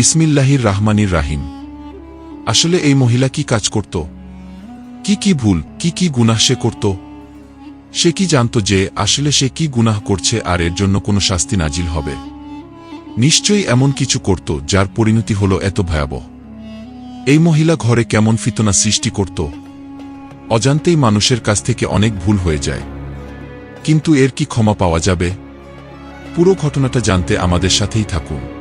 বিসমিল্লাহির রাহমানির রাহিম। আসলে এই মহিলা কি কাজ করত? কি কি ভুল, কি কি গুনাহ সে করত? সে কি জানত যে আসলে সে কি গুনাহ করছে আর এর জন্য কোনো শাস্তি নাজিল হবে? নিশ্চয়ই এমন কিছু করত যার পরিণতি হল এত ভয়াবহ। এই মহিলা ঘরে কেমন ফিতনা সৃষ্টি করত? অজান্তেই মানুষের কাছ থেকে অনেক ভুল হয়ে যায়। কিন্তু এর কি ক্ষমা পাওয়া যাবে? পুরো ঘটনাটা জানতে আমাদের সাথেই থাকুন।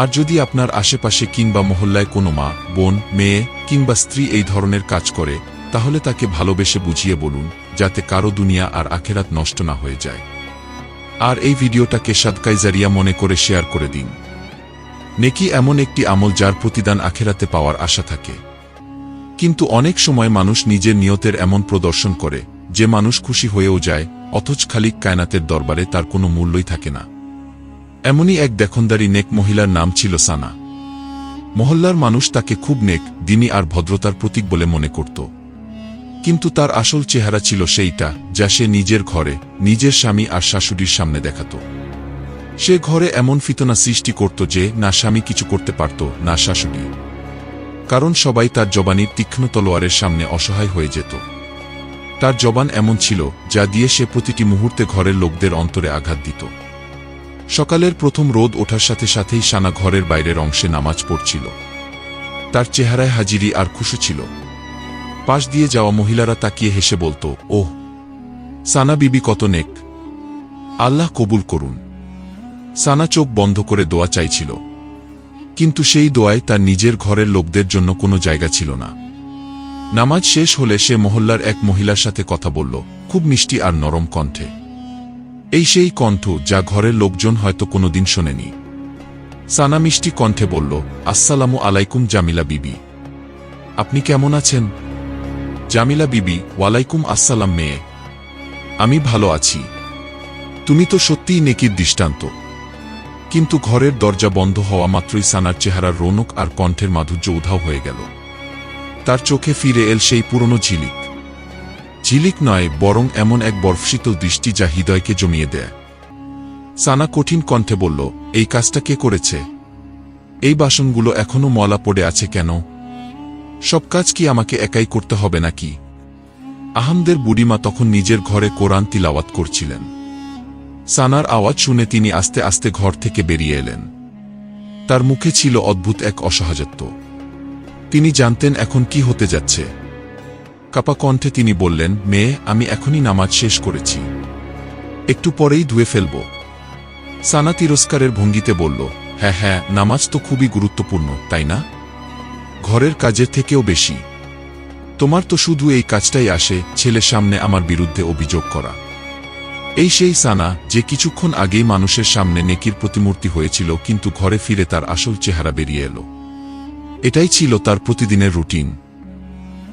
আর যদি আপনার আশেপাশে কিংবা মহল্লায় কোনো মা, বোন, মেয়ে কিংবা স্ত্রী এই ধরনের কাজ করে, তাহলে তাকে ভালোবেসে বুঝিয়ে বলুন, যাতে কারও দুনিয়া আর আখেরাত নষ্ট না হয়ে যায়। আর এই ভিডিওটাকে সাদকাইজারিয়া মনে করে শেয়ার করে দিন। নেকি এমন একটি আমল যার প্রতিদান আখেরাতে পাওয়ার আশা থাকে। কিন্তু অনেক সময় মানুষ নিজের নিয়তের এমন প্রদর্শন করে, যে মানুষ খুশি হয়েও যায়, অথচ খালিক কায়নাতের দরবারে তার কোনো মূল্যই থাকে না। এমনই এক দেখনদারি নেক মহিলার নাম ছিল সানা। মহল্লার মানুষ তাকে খুব নেক, দিনী আর ভদ্রতার প্রতীক বলে মনে করত। কিন্তু তার আসল চেহারা ছিল সেইটা, যা সে নিজের ঘরে, নিজের স্বামী আর শাশুড়ির সামনে দেখাত। সে ঘরে এমন ফিতনা সৃষ্টি করত যে, না স্বামী কিছু করতে পারত, না শাশুড়ি। কারণ সবাই তার জবানির তীক্ষ্ণ তলোয়ারের সামনে অসহায় হয়ে যেত। তার জবান এমন ছিল, যা দিয়ে সে প্রতিটি মুহূর্তে ঘরের লোকদের অন্তরে আঘাত দিত। সকালের প্রথম রোদ ওঠার সাথে সাথেই সানা ঘরের বাইরের অংশে নামাজ পড়ছিল। তার চেহারায় হাজিরি আর খুশু ছিল। পাশ দিয়ে যাওয়া মহিলারা তাকিয়ে হেসে বলতো, ওহ, সানা বিবি কত নেক। আল্লাহ কবুল করুন। সানা চোখ বন্ধ করে দোয়া চাইছিল। কিন্তু সেই দোয়ায় তার নিজের ঘরের লোকদের জন্য কোনো জায়গা ছিল না। নামাজ শেষ হলে সে মহল্লার এক মহিলার সাথে কথা বলল, খুব মিষ্টি আর নরম কণ্ঠে। এই সেই কণ্ঠ যা ঘরের লোকজন হয়তো কোনোদিন শোনেনি। সানা মিষ্টি কণ্ঠে বলল, আসসালামু আলাইকুম জামিলা বিবি। আপনি কেমন আছেন? জামিলা বিবি, ওয়ালাইকুম আসসালাম মেয়ে। আমি ভালো আছি। তুমি তো সত্যিই নেকির দৃষ্টান্ত। কিন্তু ঘরের দরজা বন্ধ হওয়া মাত্রই সানার চেহারার রৌনক আর কণ্ঠের মাধুর্য উধাও হয়ে গেল। তার চোখে ফিরে এল সেই পুরনো ঝিলিক। ঝিলিক নয়, বরং এমন এক বরফশীতল দৃষ্টি যা হৃদয়কে জমিয়ে দেয়। সানা কঠিন কণ্ঠে বলল, এই কাজটা কে করেছে? এই বাসনগুলো এখনও মলা পড়ে আছে কেন? সব কাজ কি আমাকে একাই করতে হবে নাকি? আহামদের বুড়িমা তখন নিজের ঘরে কোরআন তিলাওয়াত করছিলেন। সানার আওয়াজ শুনে তিনি আস্তে আস্তে ঘর থেকে বেরিয়ে এলেন। তার মুখে ছিল অদ্ভুত এক অসহজত্ব। তিনি জানতেন এখন কি হতে যাচ্ছে। কাপা কণ্ঠে তিনি বললেন, মেয়ে, আমি এখনই নামাজ শেষ করেছি। একটু পরেই ধুয়ে ফেলব। সানা তিরস্কারের ভঙ্গিতে বলল হ্যাঁ হ্যাঁ নামাজ তো খুবই গুরুত্বপূর্ণ, তাই না? ঘরের কাজের থেকেও বেশি। তোমার তো শুধু এই কাজটাই আসে, ছেলের সামনে আমার বিরুদ্ধে অভিযোগ করা। এই সেই সানা, যে কিছুক্ষণ আগেই মানুষের সামনে নেকির প্রতিমূর্তি হয়েছিল, কিন্তু ঘরে ফিরে তার আসল চেহারা বেরিয়ে এলো। এটাই ছিল তার প্রতিদিনের রুটিন।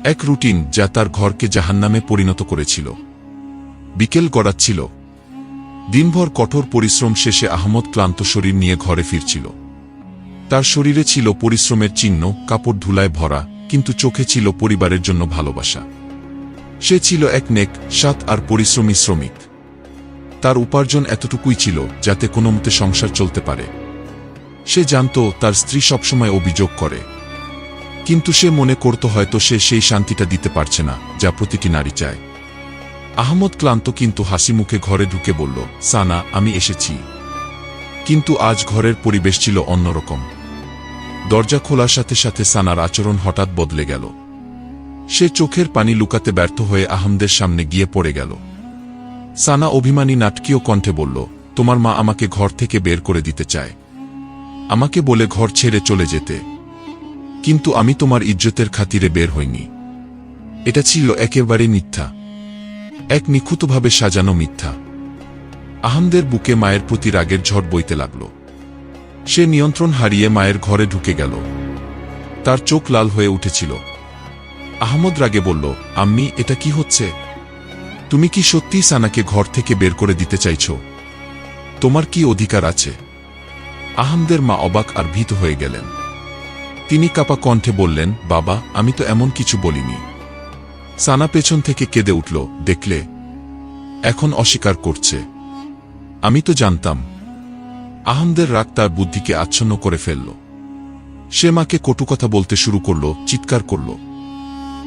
এক রুটিন যা তার ঘরকে জাহান্নামে পরিণত করেছিল। বিকেল গড়াচ্ছিল। দিনভর কঠোর পরিশ্রম শেষে আহমদ ক্লান্ত শরীর নিয়ে ঘরে ফিরছিল। তার শরীরে ছিল পরিশ্রমের চিহ্ন, কাপড় ধুলায় ভরা, কিন্তু চোখে ছিল পরিবারের জন্য ভালোবাসা। সে ছিল এক নেক সাত আর পরিশ্রমী শ্রমিক। তার উপার্জন এতটুকুই ছিল যাতে কোনো মতে সংসার চলতে পারে। সে জানত তার স্ত্রী সবসময় অভিযোগ করে। কিন্তু সে মনে করত হয়তো সে সেই শান্তিটা দিতে পারছে না, যা প্রতিটি নারী চায়। আহমদ ক্লান্ত কিন্তু হাসি মুখে ঘরে ঢুকে বলল, সানা, আমি এসেছি। কিন্তু আজ ঘরের পরিবেশ ছিল অন্যরকম। দরজা খোলার সাথে সাথে সানার আচরণ হঠাৎ বদলে গেল। সে চোখের পানি লুকাতে ব্যর্থ হয়ে আহমদের সামনে গিয়ে পড়ে গেল। সানা অভিমানী নাটকীয় কণ্ঠে বলল, তোমার মা আমাকে ঘর থেকে বের করে দিতে চায়। আমাকে বলে ঘর ছেড়ে চলে যেতে। কিন্তু আমি তোমার ইজ্জতের খাতিরে বের হইনি। এটা ছিল একেবারে মিথ্যা। এক নিখুঁতভাবে সাজানো মিথ্যা। আহমদের বুকে মায়ের প্রতি রাগের ঝড় বইতে লাগল। সে নিয়ন্ত্রণ হারিয়ে মায়ের ঘরে ঢুকে গেল। তার চোখ লাল হয়ে উঠেছিল। আহমদ রাগে বলল, আম্মি, এটা কি হচ্ছে? তুমি কি সত্যিই সানাকে ঘর থেকে বের করে দিতে চাইছ? তোমার কি অধিকার আছে? আহমদের মা অবাক আর ভীত হয়ে গেলেন। তিনি কাপা কণ্ঠে বললেন, বাবা, আমি তো এমন কিছু বলিনি। সানা পেছন থেকে কেঁদে উঠল, দেখলে, এখন অস্বীকার করছে। আমি তো জানতাম। আহমদের রাগ তার বুদ্ধিকে আচ্ছন্ন করে ফেলল। সে মাকে কটু কথা বলতে শুরু করল, চিৎকার করল।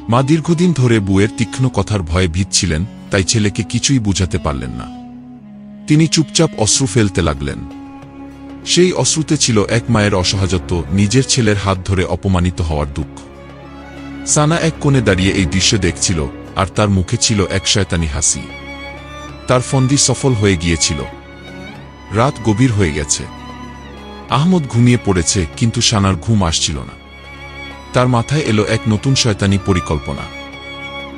মা দীর্ঘদিন ধরে বুয়ের তীক্ষ্ণ কথার ভয়ে ভীত ছিলেন, তাই ছেলেকে কিছুই বুঝাতে পারলেন না। তিনি চুপচাপ অশ্রু ফেলতে লাগলেন। সেই অশ্রুতে ছিল এক মায়ের অসহায়ত্ব নিজের ছেলের হাত ধরে অপমানিত হওয়ার দুঃখ। সানা এক কোণে দাঁড়িয়ে এই দৃশ্য দেখছিল, আর তার মুখে ছিল এক শয়তানি হাসি। তার ফন্দি সফল হয়ে গিয়েছিল। রাত গভীর হয়ে গেছে। আহমদ ঘুমিয়ে পড়েছে, কিন্তু সানার ঘুম আসছিল না। তার মাথায় এলো এক নতুন শয়তানি পরিকল্পনা।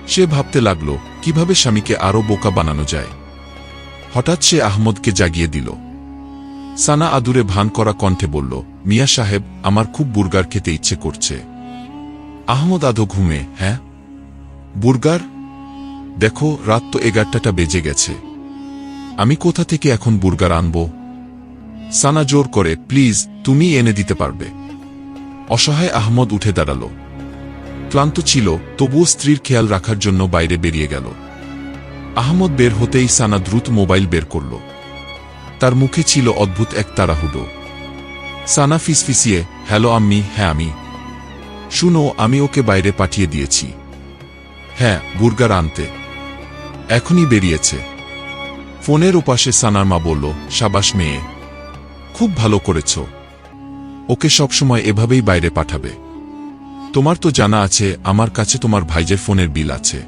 সে ভাবতে লাগল, কীভাবে স্বামীকে আরও বোকা বানানো যায়। হঠাৎ সে আহমদকে জাগিয়ে দিল। সানা আদুরে ভান করা কণ্ঠে বলল, মিয়া সাহেব, আমার খুব বুর্গার খেতে ইচ্ছে করছে। আহমদ আধো ঘুমে হ্যাঁ? বুর্গার? দেখো, রাত তো এগারটাটা বেজে গেছে। আমি কোথা থেকে এখন বুর্গার আনব? সানা জোর করে, প্লিজ, তুমি এনে দিতে পারবে। অসহায় আহমদ উঠে দাঁড়াল। ক্লান্ত ছিল, তবুও স্ত্রীর খেয়াল রাখার জন্য বাইরে বেরিয়ে গেল। আহমদ বের হতেই সানা দ্রুত মোবাইল বের করল। তার মুখে ছিল অদ্ভুত এক তাড়াহুডো। সানা ফিসফিসিয়ে, হ্যালো আম্মি হ্যাঁ আমি। শুনো, আমি ওকে বাইরে পাঠিয়ে দিয়েছি। হ্যাঁ বুর্গার আনতে। এখনই বেরিয়েছে। ফোনের ওপাশে সানার মা বলল, সাবাস মেয়ে, খুব ভালো করেছ। ওকে সবসময় এভাবেই বাইরে পাঠাবে। তোমার তো জানা আছে, আমার কাছে তোমার ভাইজের ফোনের বিল আছে।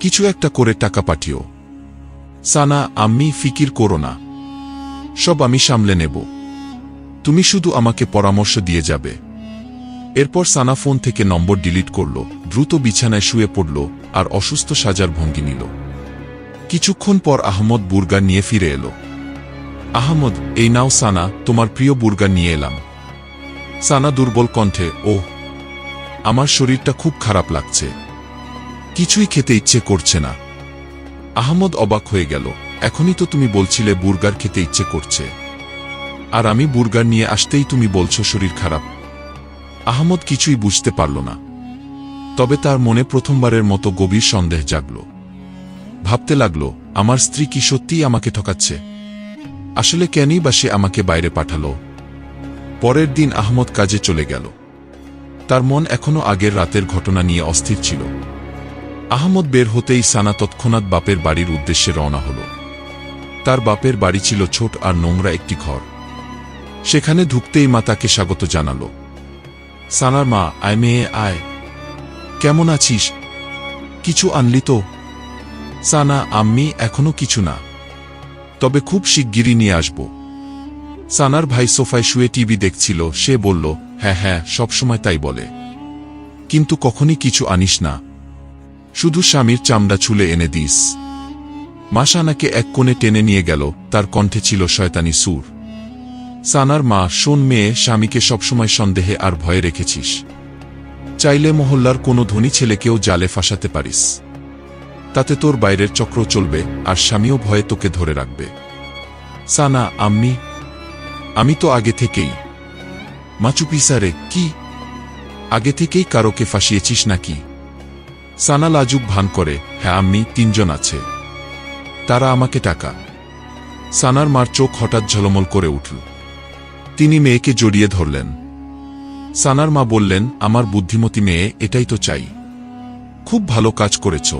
কিছু একটা করে টাকা পাঠিও। সানা, আম্মি, ফিকির করো না। সব আমি সামলে নেব। তুমি শুধু আমাকে পরামর্শ দিয়ে যাবে। এরপর সানা ফোন থেকে নম্বর ডিলিট করল, দ্রুত বিছানায় শুয়ে পড়ল আর অসুস্থ সাজার ভঙ্গি নিল। কিছুক্ষণ পর আহমদ বুর্গা নিয়ে ফিরে এলো। আহমদ, এই নাও সানা, তোমার প্রিয় বুর্গা নিয়ে এলাম। সানা দুর্বল কণ্ঠে, ওহ, আমার শরীরটা খুব খারাপ লাগছে। কিছুই খেতে ইচ্ছে করছে না। আহমদ অবাক হয়ে গেল। এখনই তো তুমি বলছিলে বুর্গার খেতে ইচ্ছে করছে। আর আমি বুর্গার নিয়ে আসতেই তুমি বলছো শরীর খারাপ। আহমদ কিছুই বুঝতে পারল না। তবে তার মনে প্রথমবারের মতো গভীর সন্দেহ জাগল। ভাবতে লাগল, আমার স্ত্রী কি সত্যিই আমাকে ঠকাচ্ছে? আসলে কেনই বা সে আমাকে বাইরে পাঠালো? পরের দিন আহমদ কাজে চলে গেল। তার মন এখনও আগের রাতের ঘটনা নিয়ে অস্থির ছিল। আহমদ বের হতেই সানা তৎক্ষণাৎ বাপের বাড়ির উদ্দেশ্যে রওনা হল। তার বাপের বাড়ি ছিল ছোট আর নোংরা একটি ঘর। সেখানে ঢুকতেই মা তাকে স্বাগত জানাল। সানার মা, আয় মেয়ে, আয়। কেমন আছিস? কিছু আনলি তো? সানা, আম্মি, এখনও কিছু না। তবে খুব শিগগিরই নিয়ে আসব। সানার ভাই সোফায় শুয়ে টিভি দেখছিল, সে বলল হ্যাঁ হ্যাঁ সবসময় তাই বলে। কিন্তু কখনই কিছু আনিস না। শুধু স্বামীর চামড়া ছুলে এনে দিস। মা সানাকে এক কোণে টেনে নিয়ে গেল, তার কণ্ঠে ছিল শয়তানি সুর। সানার মা, শোন মেয়ে, স্বামীকে সবসময় সন্দেহে আর ভয়ে রেখেছিস। চাইলে মহল্লার কোনো ধনী ছেলেকেও জালে ফাঁসাতে পারিস। তাতে তোর বাইরের চক্র চলবে, আর স্বামীও ভয়ে তোকে ধরে রাখবে। সানা, আম্মি, আমি তো আগে থেকেই। মাচুপিসারে কি? আগে থেকেই কারোকে ফাঁসিয়েছিস নাকি? সানা লাজুক ভান করে হ্যাঁ আম্মি, তিনজন আছে। তারা আমাকে টাকা। সানার মার চোখ হঠাৎ ঝলমল করে উঠল। তিনি মেয়েকে জড়িয়ে ধরলেন। সানার মা বললেন, আমার বুদ্ধিমতী মেয়ে, এটাই তো চাই। খুব ভালো কাজ করেছ।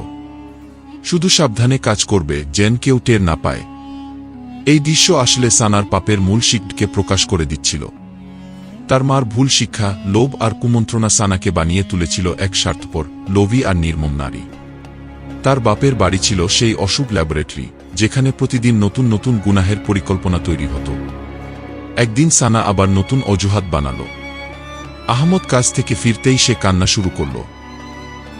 শুধু সাবধানে কাজ করবে, যেন কেউ টের না পায়। এই দৃশ্য আসলে সানার পাপের মূল শিখকে প্রকাশ করে দিচ্ছিল। তার মার ভুল শিক্ষা, লোভ আর কুমন্ত্রণা সানাকে বানিয়ে তুলেছিল এক স্বার্থপর, লোভী আর নির্মম নারী। তার বাপের বাড়ি ছিল সেই অশুভ ল্যাবরেটরি, যেখানে প্রতিদিন নতুন নতুন গুনাহের পরিকল্পনা তৈরি হতো। একদিন সানা আবার নতুন অজুহাত বানাল। আহমদ কাজ থেকে ফিরতেই সে কান্না শুরু করল।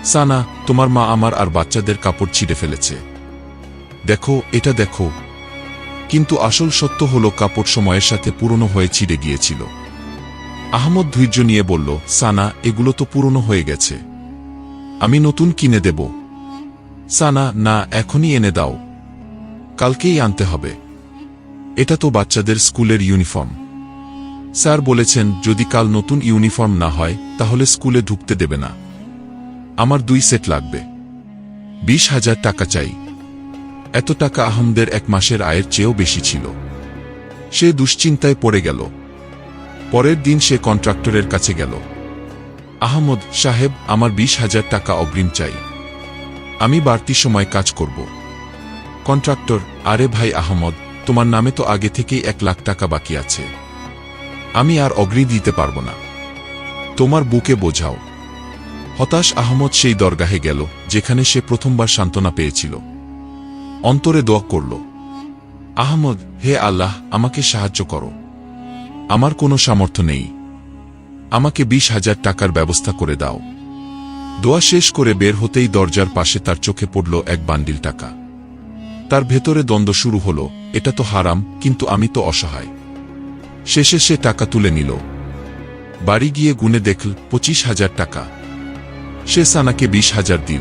সানা, তোমার মা আমার আর বাচ্চাদের কাপড় ছিঁড়ে ফেলেছে। দেখো, এটা দেখো। কিন্তু আসল সত্য হলো কাপড় সময়ের সাথে পুরনো হয়ে ছিঁড়ে গিয়েছিল। আহমদ ধৈর্য নিয়ে বলল, সানা, এগুলো তো পুরনো হয়ে গেছে। আমি নতুন কিনে দেব। সানা, না, এখনই এনে দাও। কালকেই আনতে হবে। এটা তো বাচ্চাদের স্কুলের ইউনিফর্ম। স্যার বলেছেন, যদি কাল নতুন ইউনিফর্ম না হয়, তাহলে স্কুলে ঢুকতে দেবে না। আমার দুই সেট লাগবে। বিশ হাজার টাকা চাই। এত টাকা আহমদের এক মাসের আয়ের চেয়েও বেশি ছিল। সে দুশ্চিন্তায় পড়ে গেল। পরের দিন সে কন্ট্রাক্টরের কাছে গেল। আহমদ সাহেব, আমার বিশ হাজার টাকা অগ্রিম চাই। আমি বাড়তি সময় কাজ করব। কন্ট্রাক্টর, আরে ভাই আহমদ, তোমার নামে তো আগে থেকেই এক লাখ টাকা বাকি আছে। আমি আর অগ্রি দিতে পারব না। তোমার বুকে বোঝাও। হতাশ আহমদ সেই দরগাহে গেল, যেখানে সে প্রথমবার সান্ত্বনা পেয়েছিল। অন্তরে দোয়া করল, আহমদ, হে আল্লাহ, আমাকে সাহায্য করো। আমার কোনো সামর্থ্য নেই। আমাকে বিশ হাজার টাকার ব্যবস্থা করে দাও। দোয়া শেষ করে বের হতেই দরজার পাশে তার চোখে পড়ল এক বান্ডিল টাকা। তার ভেতরে দ্বন্দ্ব শুরু হল, এটা তো হারাম, কিন্তু আমি তো অসহায়। শেষে সে টাকা তুলে নিল। বাড়ি গিয়ে গুনে দেখল, পঁচিশ হাজার টাকা। সে সানাকে বিশ হাজার দিল।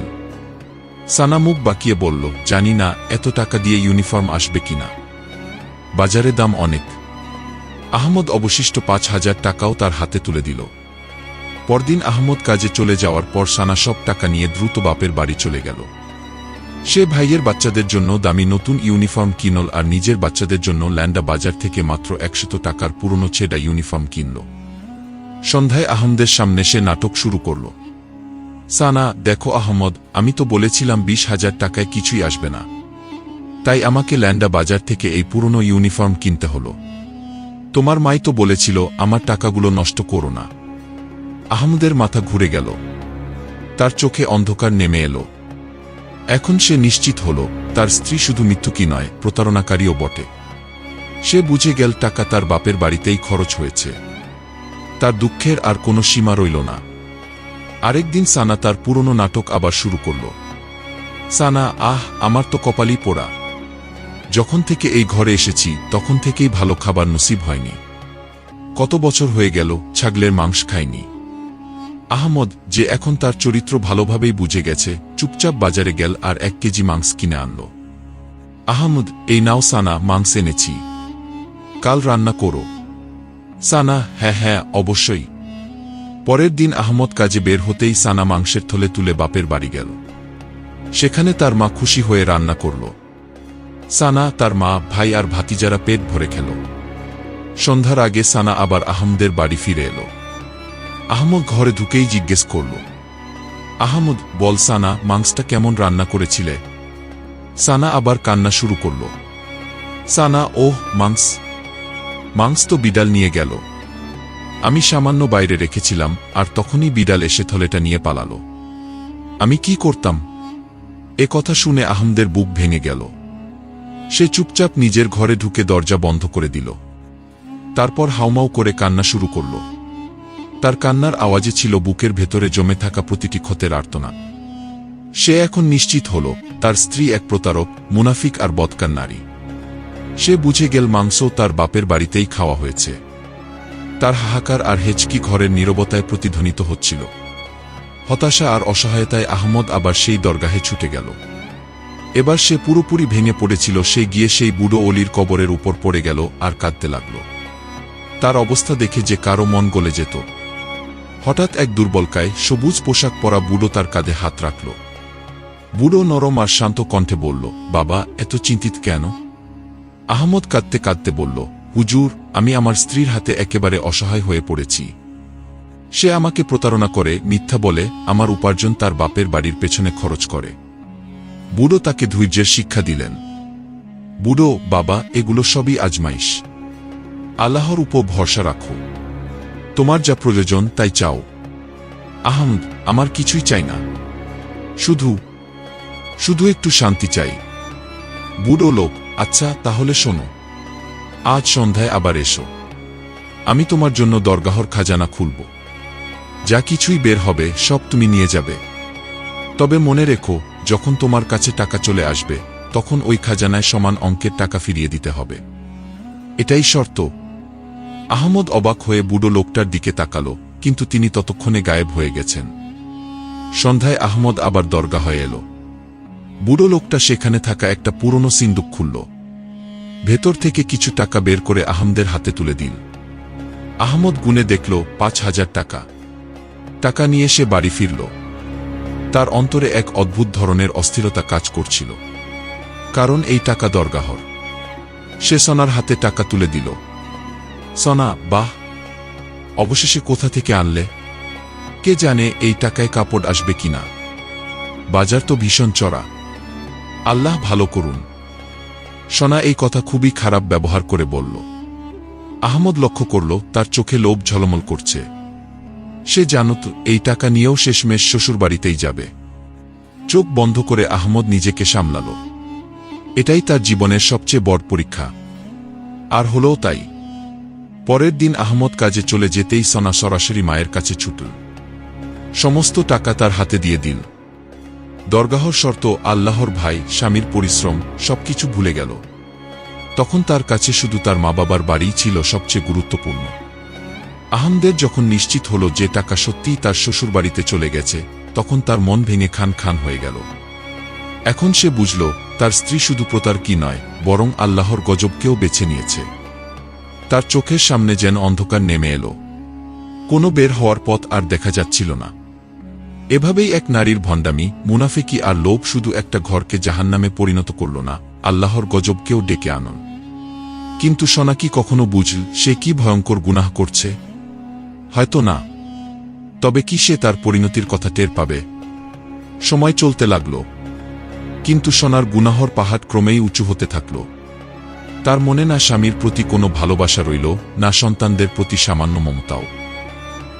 সানা মুখ বাকিয়ে বলল, জানি না, এত টাকা দিয়ে ইউনিফর্ম আসবে কিনা? বাজারে দাম অনেক। আহমদ অবশিষ্ট পাঁচ হাজার টাকাও তার হাতে তুলে দিল। পরদিন আহমদ কাজে চলে যাওয়ার পর সানা সব টাকা নিয়ে দ্রুত বাপের বাড়ি চলে গেল। সে ভাইয়ের বাচ্চাদের জন্য দামি নতুন ইউনিফর্ম কিনল আর নিজের বাচ্চাদের জন্য ল্যান্ডা বাজার থেকে মাত্র একশত টাকার পুরনো ছেডা ইউনিফর্ম কিনল। সন্ধ্যায় আহমদের সামনে সে নাটক শুরু করল। সানা, দেখো আহমদ, আমি তো বলেছিলাম বিশ হাজার টাকায় কিছুই আসবে না। তাই আমাকে ল্যান্ডা বাজার থেকে এই পুরনো ইউনিফর্ম কিনতে হলো। তোমার মাই তো বলেছিল, আমার টাকাগুলো নষ্ট করো না। আহমদের মাথা ঘুরে গেল। তার চোখে অন্ধকার নেমে এলো। এখন সে নিশ্চিত হল, তার স্ত্রী শুধু মৃত্যুকি নয়, প্রতারণাকারীও বটে। সে বুঝে গেল টাকা তার বাপের বাড়িতেই খরচ হয়েছে। তার দুঃখের আর কোনো সীমা রইল না। আরেকদিন সানা তার পুরনো নাটক আবার শুরু করল। সানা, আহ, আমার তো কপালই পোড়া। যখন থেকে এই ঘরে এসেছি, তখন থেকেই ভালো খাবার নসিব হয়নি। কত বছর হয়ে গেল, ছাগলের মাংস খায়নি আহমদ, যে এখন তার চরিত্র ভালোভাবেই বুঝে গেছে, চুপচাপ বাজারে গেল আর এক কেজি মাংস কিনে আনল। আহমদ, এই নাও সানা, মাংস এনেছি। কাল রান্না করো। সানা হ্যাঁ হ্যাঁ অবশ্যই। পরের দিন আহমদ কাজে বের হতেই সানা মাংসের থলে তুলে বাপের বাড়ি গেল। সেখানে তার মা খুশি হয়ে রান্না করল। সানা তার মা, ভাই আর ভাতিজারা পেট ভরে খেল। সন্ধ্যার আগে সানা আবার আহমদের বাড়ি ফিরে এলো। আহমদ ঘরে ঢুকেই জিজ্ঞেস করল, আহমদ, বল সানা, মাংসটা কেমন রান্না করেছিলে? সানা আবার কান্না শুরু করল, সানা, ওহ, মাংস মাংস তো বিড়াল নিয়ে গেল। আমি সামান্য বাইরে রেখেছিলাম, আর তখনই বিড়াল এসে থলেটা নিয়ে পালালো। আমি কি করতাম? এ কথা শুনে আহমদের বুক ভেঙে গেল। সে চুপচাপ নিজের ঘরে ঢুকে দরজা বন্ধ করে দিল। তারপর হাউমাউ করে কান্না শুরু করল। তার কান্নার আওয়াজে ছিল বুকের ভেতরে জমে থাকা প্রতিটি ক্ষতের আর্তনা। সে এখন নিশ্চিত হল, তার স্ত্রী এক প্রতারক, মুনাফিক আর বদকার নারী। সে বুঝে গেল মাংস তার বাপের বাড়িতেই খাওয়া হয়েছে। তার হাহাকার আর হেচকি ঘরের নীরবতায় প্রতিধ্বনিত হচ্ছিল। হতাশা আর অসহায়তায় আহমদ আবার সেই দরগাহে ছুটে গেল। এবার সে পুরোপুরি ভেঙে পড়েছিল, সে গিয়ে সেই বুড়ো অলির কবরের উপর পড়ে গেল আর কাঁদতে লাগল। তার অবস্থা দেখে যে কারও মন গলে যেত। হঠাৎ এক দুর্বলকায় সবুজ পোশাক পরা বুড়ো তার কাঁধে হাত রাখল। বুড়ো নরম আর শান্ত কণ্ঠে বলল, বাবা, এত চিন্তিত কেন? আহমদ কাঁদতে কাঁদতে বলল, হুজুর, আমি আমার স্ত্রীর হাতে একেবারে অসহায় হয়ে পড়েছি। সে আমাকে প্রতারণা করে, মিথ্যা বলে, আমার উপার্জন তার বাপের বাড়ির পেছনে খরচ করে। বুড়ো তাকে ধৈর্যের শিক্ষা দিলেন। বুড়ো, বাবা, এগুলো সবই আজমাইশ। আল্লাহর উপর ভরসা রাখো। তোমার যা প্রয়োজন, তাই চাও। আহমদ আমার কিছুই চাই না। শুধু শুধু একটু শান্তি চাই। বুড়ো লোক আচ্ছা তাহলে শোনো। আজ সন্ধ্যায় আবার এসো। আমি তোমার জন্য দরগাহর খাজানা খুলব। যা কিছুই বের হবে, সব তুমি নিয়ে যাবে। তবে মনে রেখো, যখন তোমার কাছে টাকা চলে আসবে, তখন ওই খাজানায় সমান অঙ্কের টাকা ফিরিয়ে দিতে হবে। এটাই শর্ত। আহমদ অবাক হয়ে বুড়ো লোকটার দিকে তাকালো, কিন্তু তিনি ততক্ষণে গায়েব হয়ে গেছেন। সন্ধ্যায় আহমদ আবার দরগা হয়ে এলো। বুড়ো লোকটা সেখানে থাকা একটা পুরনো সিন্দুক খুলল। ভেতর থেকে কিছু টাকা বের করে আহমদের হাতে তুলে দিল। আহমদ গুনে দেখল, পাঁচ হাজার টাকা। টাকা নিয়ে সে বাড়ি ফিরল। তার অন্তরে এক অদ্ভুত ধরনের অস্থিরতা কাজ করছিল। কারণ এই টাকা দরগাহর। সে সনার হাতে টাকা তুলে দিল। সনা, বাহ, অবশেষে কোথা থেকে আনলে? কে জানে এই টাকায় কাপড় আসবে কিনা? বাজার তো ভীষণ চড়া। আল্লাহ ভালো করুন। সোনা এই কথা খুবই খারাপ ব্যবহার করে বলল। আহমদ লক্ষ্য করল, তার চোখে লোভ ঝলমল করছে। সে জানত এই টাকা নিয়েও শেষমেশ শ্বশুরবাড়িতেই যাবে। চোখ বন্ধ করে আহমদ নিজেকে সামলাল। এটাই তার জীবনের সবচেয়ে বড় পরীক্ষা। আর হলও তাই। পরের দিন আহমদ কাজে চলে যেতেই সনা সরাসরি মায়ের কাছে ছুটল। সমস্ত টাকা তার হাতে দিয়ে দিল। দরগাহর শর্ত, আল্লাহর ভাই, স্বামীর পরিশ্রম, সবকিছু ভুলে গেল। তখন তার কাছে শুধু তার মা বাবার বাড়িই ছিল সবচেয়ে গুরুত্বপূর্ণ। আহমদের যখন নিশ্চিত হল যে টাকা সত্যিই তার শ্বশুরবাড়িতে চলে গেছে, তখন তার মন ভেঙে খান খান হয়ে গেল। এখন সে বুঝল, তার স্ত্রী শুধু প্রতার কি নয়, বরং আল্লাহর গজবকেও বেছে নিয়েছে। তার চোখের সামনে যেন অন্ধকার নেমে এলো। কোনো বের হওয়ার পথ আর দেখা যাচ্ছিল না। এভাবেই এক নারীর ভণ্ডামি, মুনাফেকি আর লোভ শুধু একটা ঘরকে জাহান্নামে পরিণত করল না, আল্লাহর গজবকেও ডেকে আনন কিন্তু সোনা কি কখনো বুঝল সে কি ভয়ঙ্কর গুনাহ করছে? হয়তো না। তবে কি সে তার পরিণতির কথা টের পাবে? সময় চলতে লাগল। কিন্তু সোনার গুনাহর পাহাড় ক্রমেই উঁচু হতে থাকল। তার মনে না স্বামীর প্রতি কোনো ভালোবাসা রইল, না সন্তানদের প্রতি সামান্য মমতাও।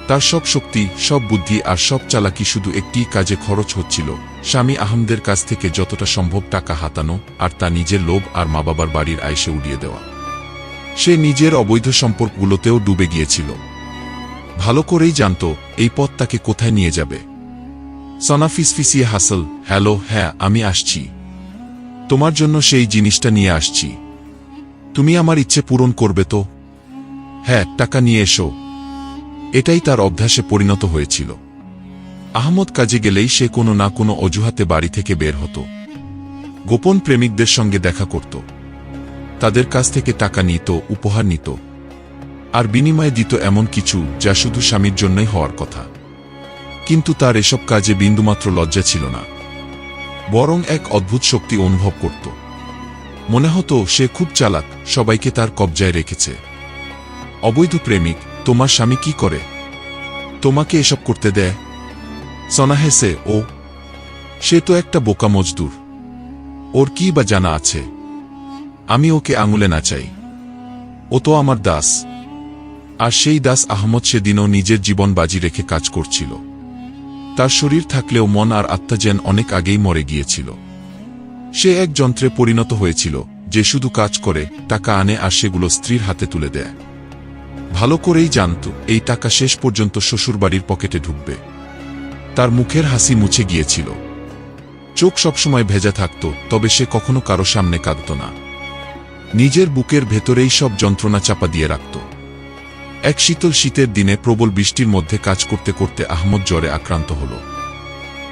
তার সব শক্তি, সব বুদ্ধি আর সব চালাকি শুধু একটি কাজে খরচ হচ্ছিল, স্বামী আহমদের কাছ থেকে যতটা সম্ভব টাকা হাতানো আর তা নিজের লোভ আর মা বাবার বাড়ির আয়সে উড়িয়ে দেওয়া। সে নিজের অবৈধ সম্পর্কগুলোতেও ডুবে গিয়েছিল। ভালো করেই জানত, এই পথ তাকে কোথায় নিয়ে যাবে। সনা ফিসফিসিয়ে হাসল, হ্যালো হ্যাঁ আমি আসছি। তোমার জন্য সেই জিনিসটা নিয়ে আসছি। তুমি আমার ইচ্ছে পূরণ করবে তো? হ্যাঁ টাকা নিয়ে এসো। এটাই তার অভ্যাসে পরিণত হয়েছিল। আহমদ কাজে গেলেই সে কোনো না কোনো অজুহাতে বাড়ি থেকে বের হতো। গোপন প্রেমিকদের সঙ্গে দেখা করত। তাদের কাছ থেকে টাকা নিত, উপহার নিত। আর বিনিময়ে দিত এমন কিছু যা শুধু স্বামীর জন্যই হওয়ার কথা। কিন্তু তার এসব কাজে বিন্দুমাত্র লজ্জা ছিল না। বরং এক অদ্ভুত শক্তি অনুভব করত। মনে হতো সে খুব চালাক, সবাইকে তার কবজায় রেখেছে। অবৈধ প্রেমিক, তোমার স্বামী কি করে? তোমাকে এসব করতে দেয়? সনা হেসে ও। সে তো একটা বোকা মজদুর। ওর কি বা জানা আছে? আমি ওকে আঙুলে না চাই। ও তো আমার দাস। আর সেই দাস আহমদ সেদিনও নিজের জীবন বাজি রেখে কাজ করছিল। তার শরীর থাকলেও মন আর আত্মা যেন অনেক আগেই মরে গিয়েছিল। সে এক যন্ত্রে পরিণত হয়েছিল, যে শুধু কাজ করে, টাকা আনে আর সেগুলো স্ত্রীর হাতে তুলে দেয়। ভালো করেই জানত, এই টাকা শেষ পর্যন্ত শ্বশুরবাড়ির পকেটে ঢুকবে। তার মুখের হাসি মুছে গিয়েছিল। চোখ সবসময় ভেজা থাকত, তবে সে কখনো কারও সামনে কাঁদত না। নিজের বুকের ভেতরেই সব যন্ত্রণা চাপা দিয়ে রাখত। এক শীতল শীতের দিনে প্রবল বৃষ্টির মধ্যে কাজ করতে করতে আহমদ জ্বরে আক্রান্ত হল।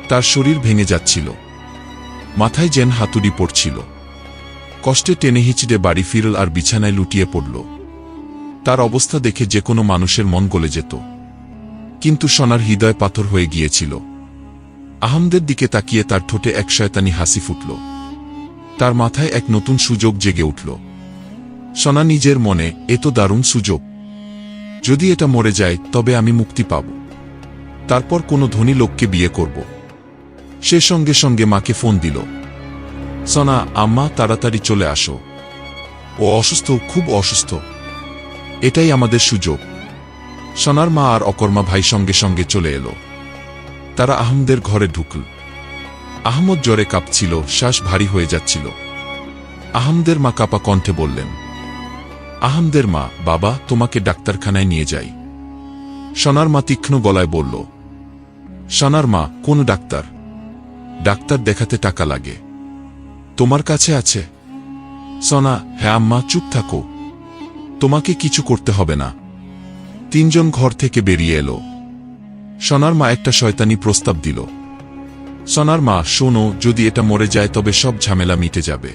তার শরীর ভেঙে যাচ্ছিল। মাথায় যেন হাতুড়ি পড়ছিল। কষ্টে টেনে হিচড়ে বাড়ি ফিরল আর বিছানায় লুটিয়ে পড়ল। তার অবস্থা দেখে যে কোনো মানুষের মন গলে যেত। কিন্তু সোনার হৃদয় পাথর হয়ে গিয়েছিল। আহমদের দিকে তাকিয়ে তার ঠোঁটে এক শয়তানি হাসি ফুটল। তার মাথায় এক নতুন সুযোগ জেগে উঠল। সোনা নিজের মনে, এ তো দারুণ সুযোগ। যদি এটা মরে যায়, তবে আমি মুক্তি পাব। তারপর কোনো ধনী লোককে বিয়ে করব। সে সঙ্গে সঙ্গে মাকে ফোন দিল। সনা, আম্মা, তাড়াতাড়ি চলে আসো। ও অসুস্থ, খুব অসুস্থ। এটাই আমাদের সুযোগ। সোনার মা আর অকর্মা ভাই সঙ্গে সঙ্গে চলে এলো। তারা আহমদের ঘরে ঢুকল। আহমদ জ্বরে কাঁপছিল, শ্বাস ভারী হয়ে যাচ্ছিল। আহমদের মা কাপা কণ্ঠে বললেন, আহমদের মা, বাবা, তোমাকে ডাক্তারখানায় নিয়ে যাই। সোনার মা তীক্ষ্ণ গলায় বলল, সোনার মা, কোন ডাক্তার? ডাক্তার দেখাতে টাকা লাগে। তোমার কাছে আছে। সনা হ্যাঁ আম্মা, চুপ থাকো। তোমাকে কিছু করতে হবে না। তিনজন ঘর থেকে বেরিয়ে এলো। সোনার মা একটা শয়তানি প্রস্তাব দিল। সোনার মা, শোনো, যদি এটা মরে যায় তবে সব ঝামেলা মিটে যাবে।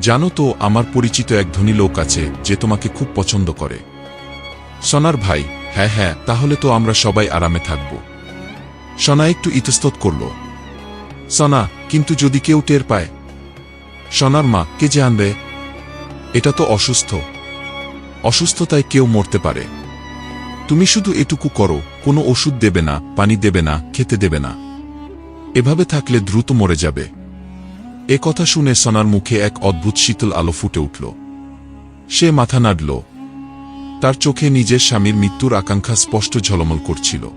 জানো তো, আমার পরিচিত এক ধনী লোক আছে যে তোমাকে খুব পছন্দ করে। সোনার ভাই হ্যাঁ হ্যাঁ তাহলে তো আমরা সবাই আরামে থাকব। সোনা একটু ইতস্তত করল। সোনা, কিন্তু যদি কেউ টের পায়। সোনার মা, কে যে আনবে? এটা তো অসুস্থ। অসুস্থতায় কেউ মরতে পারে। তুমি শুধু এটুকু করো, কোনো ওষুধ দেবে না, পানি দেবে না, খেতে দেবে না। এভাবে থাকলে দ্রুত মরে যাবে। এ কথা শুনে সনার মুখে এক অদ্ভুত শীতল আলো ফুটে উঠল। সে মাথা নাড়ল। তার চোখে নিজের স্বামীর মৃত্যুর আকাঙ্ক্ষা স্পষ্ট ঝলমল করছিল।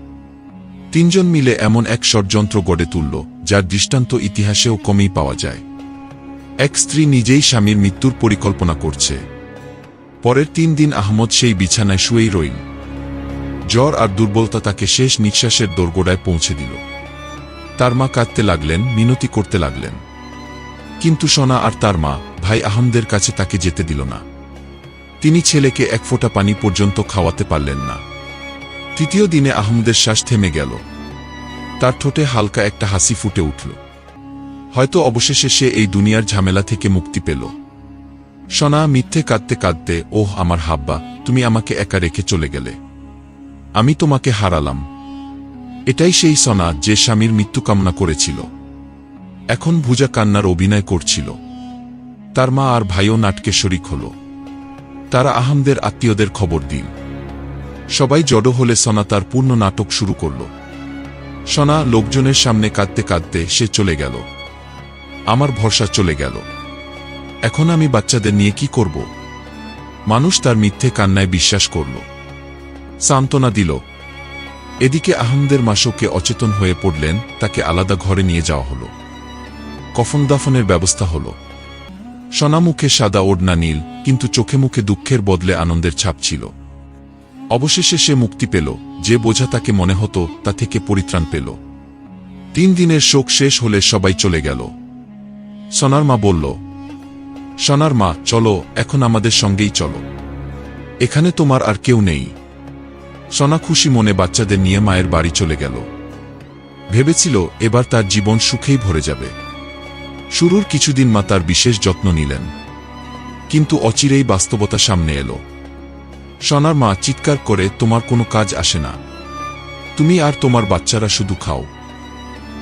তিনজন মিলে এমন এক ষড়যন্ত্র গড়ে তুলল। যার দৃষ্টান্ত ইতিহাসেও কমই পাওয়া যায়। এক স্ত্রী নিজেই স্বামীর মৃত্যুর পরিকল্পনা করছে। পরের তিন দিন আহমদ সেই বিছানায় শুয়েই রইল। জ্বর আর দুর্বলতা তাকে শেষ নিঃশ্বাসের দোরগোড়ায় পৌঁছে দিল। তার মা কাঁদতে লাগলেন, মিনতি করতে লাগলেন। কিন্তু সোনা আর তার মা, ভাই আহমদের কাছে তাকে যেতে দিল না। তিনি ছেলেকে এক ফোঁটা পানি পর্যন্ত খাওয়াতে পারলেন না। তৃতীয় দিনে আহমদের শ্বাস থেমে গেল। তার ঠোঁটে হালকা একটা হাসি ফুটে উঠল। হয়তো অবশেষে সে এই দুনিয়ার ঝামেলা থেকে মুক্তি পেল। সোনা, মিথ্যে কাঁদতে কাঁদতে, ওহ, আমার হাব্বা, তুমি আমাকে একা রেখে চলে গেলে। আমি তোমাকে হারালাম। এটাই সেই সনা যে স্বামীর মৃত্যু কামনা করেছিল। এখন ভুজা কান্নার অভিনয় করছিল। তার মা আর ভাইও নাটকে শরিক হল। তারা আহমদের আত্মীয়দের খবর দিন সবাই জড়ো হলে সনা তার পূর্ণ নাটক শুরু করল। সনা লোকজনের সামনে কাঁদতে কাঁদতে সে চলে গেল। আমার ভরসা চলে গেল। এখন আমি বাচ্চাদের নিয়ে কি করব? মানুষ তার মিথ্যে কান্নায় বিশ্বাস করল। সান্ত্বনা দিল, এদিকে আহমদের মাসকে অচেতন হয়ে পড়লেন, তাকে আলাদা ঘরে নিয়ে যাওয়া হল। কফন দাফনের ব্যবস্থা হল। সোনামুখে সাদা ওড়না নীল, কিন্তু চোখে মুখে দুঃখের বদলে আনন্দের ছাপ ছিল। অবশেষে সে মুক্তি পেল, যে বোঝা তাকে মনে হতো তা থেকে পরিত্রাণ পেল। তিন দিনের শোক শেষ হলে সবাই চলে গেল। সোনার মা বলল সোনার মা চলো, এখন আমাদের সঙ্গেই চলো। এখানে তোমার আর কেউ নেই। সনা খুশি মনে বাচ্চাদের নিয়ে মায়ের বাড়ি চলে গেল। ভেবেছিল, এবার তার জীবন সুখেই ভরে যাবে। শুরুর কিছুদিন মা তার বিশেষ যত্ন নিলেন। কিন্তু অচিরেই বাস্তবতা সামনে এলো। সনার মা চিৎকার করে, তোমার কোনো কাজ আসে না। তুমি আর তোমার বাচ্চারা শুধু খাও।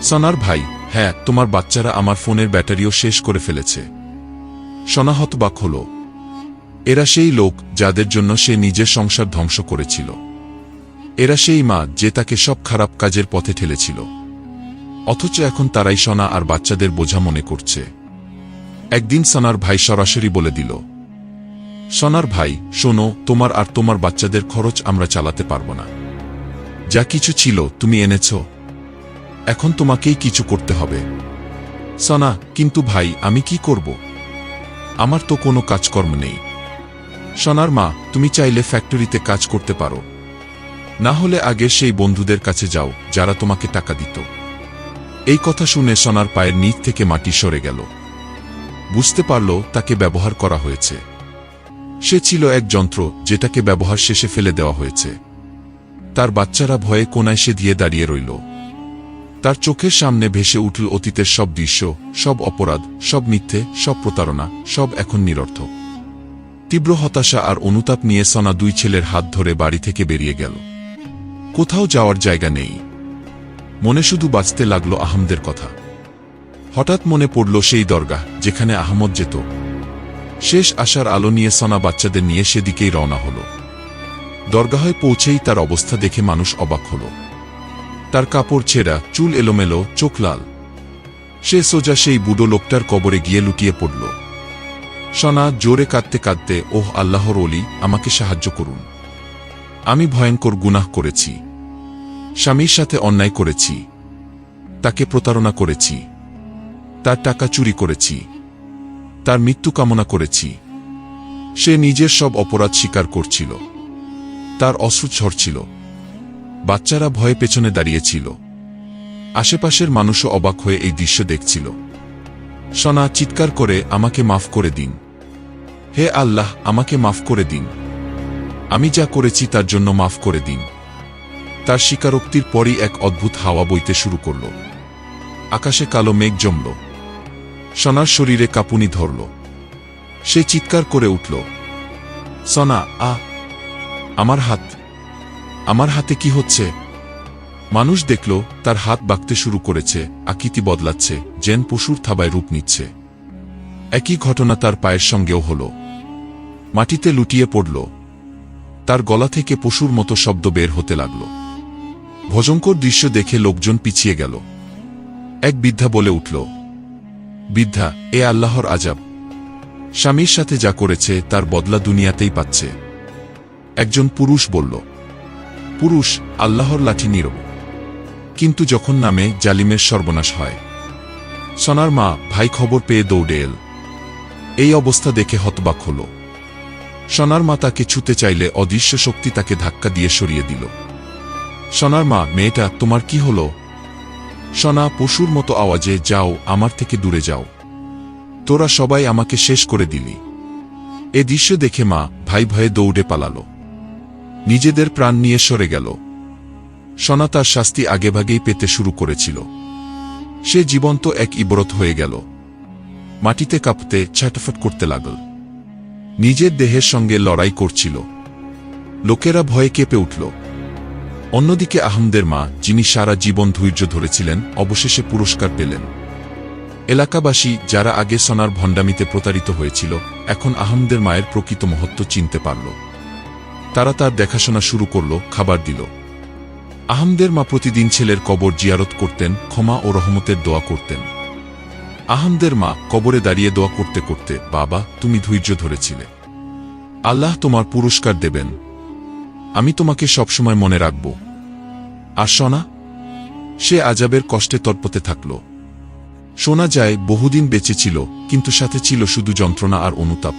সনার ভাই হ্যাঁ তোমার বাচ্চারা আমার ফোনের ব্যাটারিও শেষ করে ফেলেছে। সনা হতবাক হল। এরা সেই লোক যাদের জন্য সে নিজের সংসার ধ্বংস করেছিল। এরা সেই মা যে তাকে সব খারাপ কাজের পথে ঠেলেছিল। অথচ এখন তারাই সনা আর বাচ্চাদের বোঝা মনে করছে। একদিন সনার ভাই সরাসরি বলে দিল সনার ভাই, শোনো, তোমার আর তোমার বাচ্চাদের খরচ আমরা চালাতে পারব না। যা কিছু ছিল, তুমি এনেছ। এখন তোমাকেই কিছু করতে হবে। সনা, কিন্তু ভাই, আমি কি করব? আমার তো কোনো কাজকর্ম নেই। সোনার মা, তুমি চাইলে ফ্যাক্টরিতে কাজ করতে পারো। না হলে আগে সেই বন্ধুদের কাছে যাও, যারা তোমাকে টাকা দিত। এই কথা শুনে সোনার পায়ের নিচ থেকে মাটি সরে গেল। বুঝতে পারল, তাকে ব্যবহার করা হয়েছে। সে ছিল এক যন্ত্র যেটাকে ব্যবহার শেষে ফেলে দেওয়া হয়েছে। তার বাচ্চারা ভয়ে কোনায় সে দিয়ে দাঁড়িয়ে রইল। তার চোখের সামনে ভেসে উঠল অতীতের সব দৃশ্য, সব অপরাধ, সব মিথ্যে, সব প্রতারণা, সব এখন নিরর্থক। তীব্র হতাশা আর অনুতাপ নিয়ে সনা দুই ছেলের হাত ধরে বাড়ি থেকে বেরিয়ে গেল। কোথাও যাওয়ার জায়গা নেই। মনে শুধু বাঁচতে লাগল আহমদের কথা। হঠাৎ মনে পড়ল সেই দরগা যেখানে আহমদ যেত। শেষ আসার আলো নিয়ে সনা বাচ্চাদের নিয়ে সেদিকেই রওনা হল। দরগাহে পৌঁছেই তার অবস্থা দেখে মানুষ অবাক হল। তার কাপড় ছেঁড়া, চুল এলোমেলো, চোখ লাল। সে সোজা সেই বুড়ো লোকটার কবরে গিয়ে লুটিয়ে পড়ল। সনা জোরে কাঁদতে কাঁদতে, ওহ, আল্লাহর অলি আমাকে সাহায্য করুন। আমি ভয়ঙ্কর গুনাহ করেছি। স্বামীর সাথে অন্যায় করেছি। তাকে প্রতারণা করেছি। তার টাকা চুরি করেছি। তার মৃত্যু কামনা করেছি। সে নিজের সব অপরাধ স্বীকার করছিল। তার অশ্রু ঝরছিল বাচ্চারা ভয়ে পেছনে দাঁড়িয়েছিল। আশেপাশের মানুষও অবাক হয়ে এই দৃশ্য দেখছিল। সনা চিৎকার করে, আমাকে মাফ করে দিন। হে আল্লাহ, আমাকে মাফ করে দিন। আমি যা করেছি তার জন্য মাফ করে দিন। তার স্বীকারোক্তির পরই এক অদ্ভুত হাওয়া বইতে শুরু করল। আকাশে কালো মেঘ জমল। সনার শরীরে কাঁপুনি ধরল। সে চিৎকার করে উঠল, সনা আ আমার হাত, আমার হাতে কি হচ্ছে? মানুষ দেখল, তার হাত বাঁকতে শুরু করেছে, আকৃতি বদলাচ্ছে জেন পশুর থাবায় রূপ নিচ্ছে। একই ঘটনা তার পায়ের সঙ্গেও হল। মাটিতে লুটিয়ে পড়ল। তার গলা থেকে পশুর মতো শব্দ বের হতে লাগল। ভজঙ্কর দৃশ্য দেখে লোকজন পিছিয়ে গেল। এক বৃদ্ধা বলে উঠল বৃদ্ধা এ আল্লাহর আজাব। স্বামীর সাথে যা করেছে, তার বদলা দুনিয়াতেই পাচ্ছে। একজন পুরুষ বলল, পুরুষ, আল্লাহর লাঠি নীরব। কিন্তু যখন নামে, জালিমের সর্বনাশ হয়। সনার মা, ভাই খবর পেয়ে দৌড়ে এল। এই অবস্থা দেখে হতবাক হল। সনার মা তাকে ছুতে চাইলে অদৃশ্য শক্তি তাকে ধাক্কা দিয়ে সরিয়ে দিল। সনার মা, মেয়েটা, তোমার কি হল? সনা পশুর মতো আওয়াজে যাও, আমার থেকে দূরে যাও। তোরা সবাই আমাকে শেষ করে দিলি। এ দৃশ্য দেখে মা ভাই ভয়ে দৌড়ে পালালো। নিজেদের প্রাণ নিয়ে সরে গেল। সনা তার শাস্তি আগেভাগেই পেতে শুরু করেছিল। সে জীবন্ত এক ইবরত হয়ে গেল। মাটিতে কাঁপতে ছ্যাটাফাট করতে লাগল। নিজের দেহের সঙ্গে লড়াই করছিল। লোকেরা ভয়ে কেঁপে উঠল। অন্যদিকে আহমদের মা, যিনি সারা জীবন ধৈর্য ধরেছিলেন, অবশেষে পুরস্কার পেলেন। এলাকাবাসী যারা আগে সনার ভণ্ডামিতে প্রতারিত হয়েছিল, এখন আহমদের মায়ের প্রকৃত মহত্ব চিনতে পারল। তারা তার দেখাশোনা শুরু করল, খাবার দিল। আহমদের মা প্রতিদিন ছেলের কবর জিয়ারত করতেন, ক্ষমা ও রহমতের দোয়া করতেন। আহমদের মা কবরে দাঁড়িয়ে দোয়া করতে করতে, বাবা, তুমি ধৈর্য ধরেছিলে। আল্লাহ তোমার পুরস্কার দেবেন। আমি তোমাকে সবসময় মনে রাখব। আর শোনা সে আজাবের কষ্টে তর্পতে থাকল। শোনা যায় বহুদিন বেঁচে ছিল, কিন্তু সাথে ছিল শুধু যন্ত্রণা আর অনুতাপ।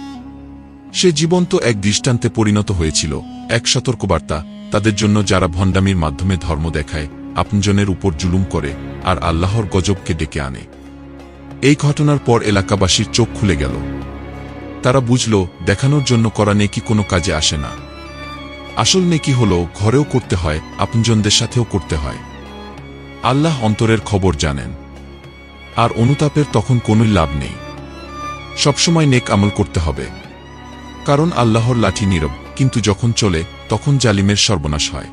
সে জীবন্ত এক দৃষ্টান্তে পরিণত হয়েছিল, এক সতর্কবার্তা, তাদের জন্য যারা ভণ্ডামির মাধ্যমে ধর্ম দেখায়, আপনজনের উপর জুলুম করে, আর আল্লাহর গজবকে ডেকে আনে। এই ঘটনার পর এলাকাবাসীর চোখ খুলে গেল। তারা বুঝল, দেখানোর জন্য করা নেকি কোনো কাজে আসে না। আসল নেকি হল ঘরেও করতে হয়, আপনজনদের সাথেও করতে হয়। আল্লাহ অন্তরের খবর জানেন। আর অনুতাপের তখন কোনো লাভ নেই। সবসময় নেক আমল করতে হবে। কারণ আল্লাহর লাঠি নীরব, কিন্তু যখন চলে, তখন জালিমের সর্বনাশ হয়।